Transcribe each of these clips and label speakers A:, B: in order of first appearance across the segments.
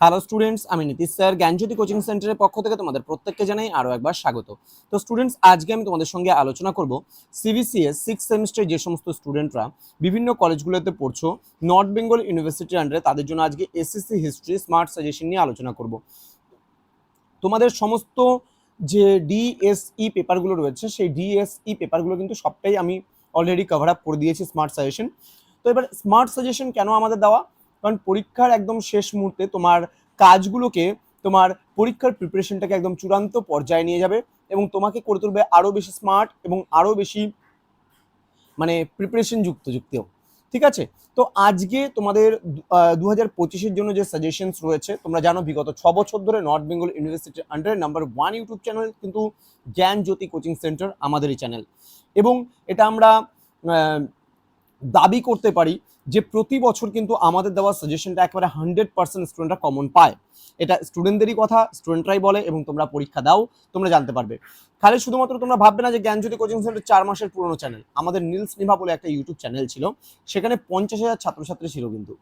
A: Hello students আমি Nitish sir জ্ঞানজ্যোতি coaching সেন্টারের পক্ষ থেকে তোমাদের প্রত্যেককে জানাই আরও একবার স্বাগত। তো স্টুডেন্টস আজকে আমি তোমাদের সঙ্গে আলোচনা করব সিবিসিএস সিক্স সেমিস্টারে যে সমস্ত স্টুডেন্টরা বিভিন্ন কলেজগুলোতে পড়ছো নর্থ বেঙ্গল ইউনিভার্সিটির আন্ডারে তাদের জন্য আজকে এসএসসি হিস্ট্রি স্মার্ট সাজেশন নিয়ে আলোচনা করব। তোমাদের সমস্ত যে ডিএসই পেপারগুলো রয়েছে, সেই ডিএসই পেপারগুলো কিন্তু সবটাই আমি অলরেডি কভার আপ করে দিয়েছি স্মার্ট সাজেশন তো এবার স্মার্ট সাজেশন কেন আমাদের দেওয়া? কারণ পরীক্ষার একদম শেষ মুহূর্তে তোমার কাজগুলোকে তোমার পরীক্ষার প্রিপারেশনটাকে একদম চূড়ান্ত পর্যায়ে নিয়ে যাবে এবং তোমাকে করে তুলবে আরও বেশি স্মার্ট এবং আরও বেশি মানে প্রিপারেশন যুক্ত, যুক্তিও। ঠিক আছে? তো আজকে তোমাদের দু হাজার পঁচিশের জন্য যে সাজেশনস রয়েছে, তোমরা জানো বিগত ছ বছর ধরে নর্থ বেঙ্গল ইউনিভার্সিটির আন্ডারে নাম্বার ওয়ান ইউটিউব চ্যানেল কিন্তু জ্ঞান জ্যোতি কোচিং সেন্টার আমাদেরই চ্যানেল এবং এটা আমরা দাবি করতে পারি যে প্রতি বছর কিন্তু আমাদের দেওয়া সাজেশনটা একেবারে হান্ড্রেড পার্সেন্ট স্টুডেন্টরা কমন পায়। এটা স্টুডেন্টদেরই কথা স্টুডেন্টরাই বলে এবং তোমরা পরীক্ষা দাও, তোমরা জানতে পারবে। খালি শুধুমাত্র তোমরা ভাববে না যে জ্ঞানজ্যোতি কোচিং সেন্টার চার মাসের পুরনো চ্যানেল আমাদের নীলস নিভা বলে একটা ইউটিউব চ্যানেল ছিল, সেখানে পঞ্চাশ হাজার ছাত্রছাত্রী ছিল কিন্তু।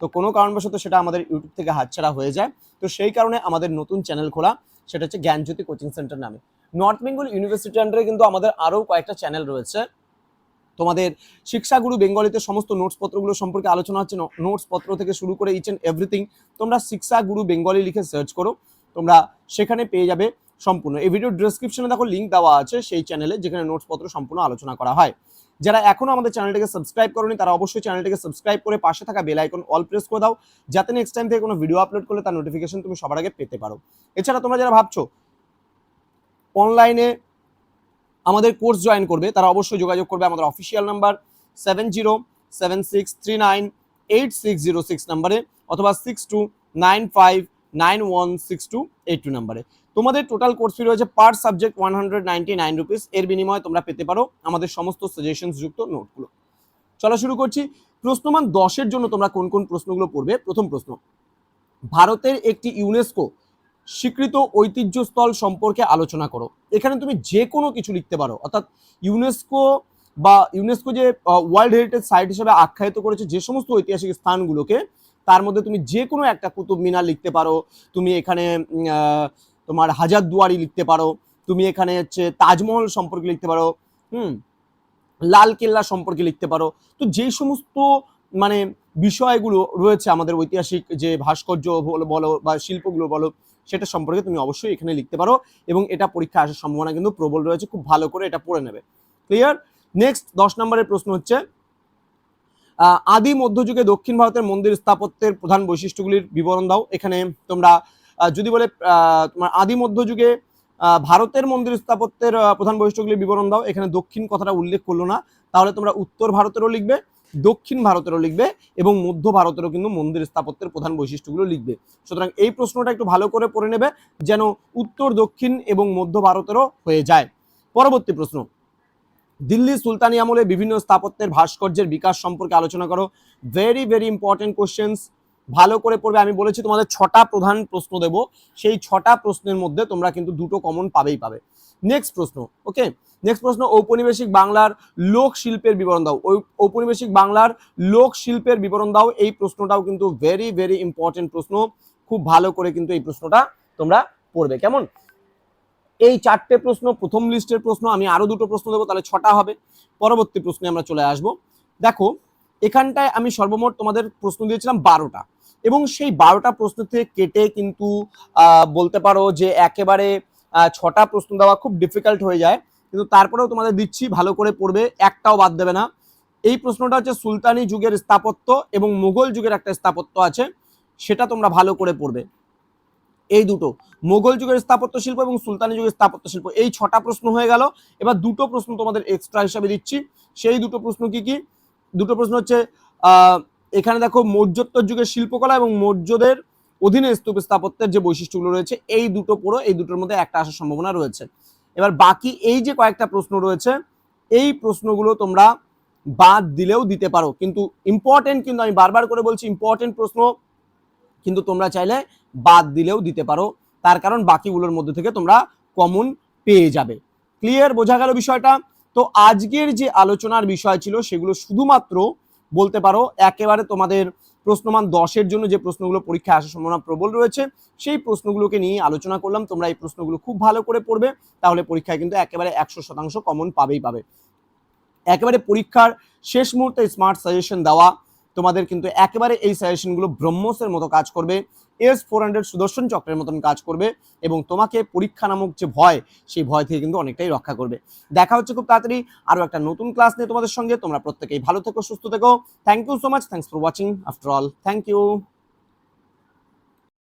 A: তো কোনো কারণবশত সেটা আমাদের ইউটিউব থেকে হাতছাড়া হয়ে যায়। তো সেই কারণে আমাদের নতুন চ্যানেল খোলা, সেটা হচ্ছে জ্ঞানজ্যোতি কোচিং সেন্টার নামে। নর্থ বেঙ্গল ইউনিভার্সিটি আন্ডারে কিন্তু আমাদের আরও কয়েকটা চ্যানেল রয়েছে। তোমাদের শিক্ষাগুরু বেঙ্গলিতে সমস্ত নোটস পত্রগুলো সম্পর্কে আলোচনা হচ্ছে। নোটস পত্র থেকে শুরু করে ইচ অ্যান্ড এভরিথিং তোমরা শিক্ষা গুরু বেঙ্গলি লিখে সার্চ করো, তোমরা সেখানে পেয়ে যাবে সম্পূর্ণ। এই ভিডিও ডিসক্রিপশনে দেখো লিঙ্ক দেওয়া আছে সেই চ্যানেলে যেখানে নোটস পত্র সম্পূর্ণ আলোচনা করা হয়। যারা এখনও আমাদের চ্যানেলটাকে সাবস্ক্রাইব করনি, তারা অবশ্যই চ্যানেলটাকে সাবস্ক্রাইব করে পাশে থাকা বেল আইকন অল প্রেস করে দাও, যাতে নেক্সট টাইম থেকে কোনো ভিডিও আপলোড করলে তার নোটিফিকেশন তুমি সবার আগে পেতে পারো। এছাড়া তোমরা যারা ভাবছ অনলাইনে আমাদের কোর্স জয়েন করবে, তারা অবশ্যই যোগাযোগ করবে আমাদের official number seven zero seven six three nine eight six zero six নাম্বারে অথবা six two nine five nine one six two eight two নাম্বারে তোমাদের টোটাল কোর্স ফি রয়েছে per subject one hundred ninety nine rupees এর বিনিময়ে তোমরা পেতে পারো আমাদের সমস্ত সাজেশনস যুক্ত নোটগুলো চলো শুরু করছি। প্রশ্নমান দশের জন্য তোমরা কোন কোন প্রশ্নগুলো পড়বে প্রথম প্রশ্ন, ভারতের একটি ইউনেস্কো স্বীকৃত ঐতিহ্যস্থল সম্পর্কে আলোচনা করো। এখানে তুমি যে কোনো কিছু লিখতে পারো। অর্থাৎ ইউনেস্কো বা ইউনেস্কো যে ওয়ার্ল্ড হেরিটেজ সাইট হিসেবে আখ্যায়িত করেছে যে সমস্ত ঐতিহাসিক স্থানগুলোকে, তার মধ্যে তুমি যে কোনো একটা কুতুব মিনার লিখতে পারো। তুমি এখানে তোমার হাজার দুয়ারি লিখতে পারো। তুমি এখানে হচ্ছে তাজমহল সম্পর্কে লিখতে পারো। হুম, লাল কেল্লা সম্পর্কে লিখতে পারো। তো যে সমস্ত মানে বিষয়গুলো রয়েছে আমাদের ঐতিহাসিক যে ভাস্কর্য বলো বা শিল্পগুলো বলো সেটা সম্পর্কে তুমি অবশ্যই এখানে লিখতে পারো এবং এটা পরীক্ষা আসার সম্ভাবনা কিন্তু প্রবল রয়েছে, খুব ভালো করে এটা পড়ে নেবে। ক্লিয়ার নেক্সট দশ নম্বরের প্রশ্ন হচ্ছে আদি মধ্যযুগে দক্ষিণ ভারতের মন্দির স্থাপত্যের প্রধান বৈশিষ্ট্যগুলির বিবরণ দাও। এখানে তোমরা যদি বলে তোমার আদি মধ্যযুগে ভারতের মন্দির স্থাপত্যের প্রধান বৈশিষ্ট্যগুলির বিবরণ দাও, এখানে দক্ষিণ কথাটা উল্লেখ করল না। তাহলে তোমরা উত্তর ভারতেরও লিখবে দক্ষিণ ভারতেরও লিখবে এবং মধ্য ভারতেরও কিন্তু মন্দির স্থাপত্যের প্রধান বৈশিষ্ট্যগুলো লিখবে। সুতরাং এই প্রশ্নটা একটু ভালো করে পড়ে নেবে যেন উত্তর, দক্ষিণ এবং মধ্য ভারতেরও হয়ে যায়। পরবর্তী প্রশ্ন। দিল্লি সুলতানি আমলে বিভিন্ন স্থাপত্যের ভাস্কর্যের বিকাশ সম্পর্কে আলোচনা করো। ভেরি ভেরি ইম্পর্টেন্ট কোশ্চেন্স ভালো করে পড়বে। আমি বলেছি তোমাদের ছটা প্রধান প্রশ্ন দেব। সেই ছটা প্রশ্নের মধ্যে তোমরা কিন্তু দুটো কমন পাবেই পাবে। নেক্সট প্রশ্ন ওকে নেক্সট প্রশ্ন, ঔপনিবেশিক বাংলার লোক শিল্পের বিবরণ দাও। ঔপনিবেশিক বাংলার লোক শিল্পের বিবরণ দাও। এই প্রশ্নটাও কিন্তু ভেরি ভেরি ইম্পর্টেন্ট প্রশ্ন। খুব ভালো করে কিন্তু এই প্রশ্নটা তোমরা পড়বে। কেমন? এই চারটে প্রশ্ন, প্রথম লিস্টের প্রশ্ন, আমি আরও দুটো প্রশ্ন দেবো, তাহলে ছটা হবে। পরবর্তী প্রশ্নে আমরা চলে আসব। দেখো, এখানটায় আমি সর্বমোট তোমাদের প্রশ্ন দিয়েছিলাম বারোটা। এবং সেই বারোটা প্রশ্ন থেকে কেটে কিন্তু বলতে পারো যে একেবারে ছটা প্রশ্ন দেওয়া খুব ডিফিকাল্ট হয়ে যায়। কিন্তু তারপরেও তোমাদের দিচ্ছি, ভালো করে পড়বে, একটাও বাদ দেবে না। এই প্রশ্নটা হচ্ছে সুলতানি যুগের স্থাপত্য এবং মুঘল যুগের একটা স্থাপত্য আছে, সেটা তোমরা ভালো করে পড়বে। এই দুটো, মোগল যুগের স্থাপত্য শিল্প এবং সুলতানি যুগের স্থাপত্য শিল্প। এই ছটা প্রশ্ন হয়ে গেল, এবার দুটো প্রশ্ন তোমাদের এক্সট্রা হিসাবে দিচ্ছি। সেই দুটো প্রশ্ন কি কি? দুটো প্রশ্ন হচ্ছে এখানে দেখো মৌর্যোত্তর যুগের শিল্পকলা এবং মৌর্যদের অধীনে স্তূপ স্থাপত্যের যে বৈশিষ্ট্যগুলো রয়েছে, এই দুটো পুরো, এই দুটোর মধ্যে একটা আসার সম্ভাবনা রয়েছে। এবার বাকি এই যে কয়েকটা প্রশ্ন রয়েছে, এই প্রশ্নগুলো তোমরা বাদ দিলেও দিতে পারো। কিন্তু ইম্পর্টেন্ট কিন্তু আমি বারবার করে বলছি ইম্পর্টেন্ট প্রশ্ন কিন্তু তোমরা চাইলে বাদ দিলেও দিতে পারো। তার কারণ বাকিগুলোর মধ্যে থেকে তোমরা কমন পেয়ে যাবে। ক্লিয়ার বোঝা গেল বিষয়টা? তো আজকের যে আলোচনার বিষয় ছিল, সেগুলো শুধুমাত্র বলতে পারো, একেবারে তোমাদের প্রশ্নমান দশের জন্য যে প্রশ্নগুলো পরীক্ষায় আসার সম্ভাবনা প্রবল রয়েছে, সেই প্রশ্নগুলোকে নিয়ে আলোচনা করলাম। তোমরা এই প্রশ্নগুলো খুব ভালো করে পড়বে, তাহলে পরীক্ষায় কিন্তু একেবারে একশো শতাংশ কমন পাবেই পাবে। একেবারে পরীক্ষার শেষ মুহূর্তে স্মার্ট সাজেশন দেওয়া তোমাদের কিন্তু একেবারে এই সাজেশনগুলো ব্রহ্মসের মতো কাজ করবে। এস ফোর হান্ড্রেড সুদর্শন চক্রের মতন কাজ করবে এবং তোমাকে পরীক্ষা নামক যে ভয়, সেই ভয় থেকে কিন্তু অনেকটাই রক্ষা করবে। দেখা হচ্ছে খুব তাড়াতাড়ি আরও একটা নতুন ক্লাস নিয়ে তোমাদের সঙ্গে। তোমরা প্রত্যেকেই ভালো থেকো, সুস্থ থেকো। Thank you so much thanks for watching after all thank you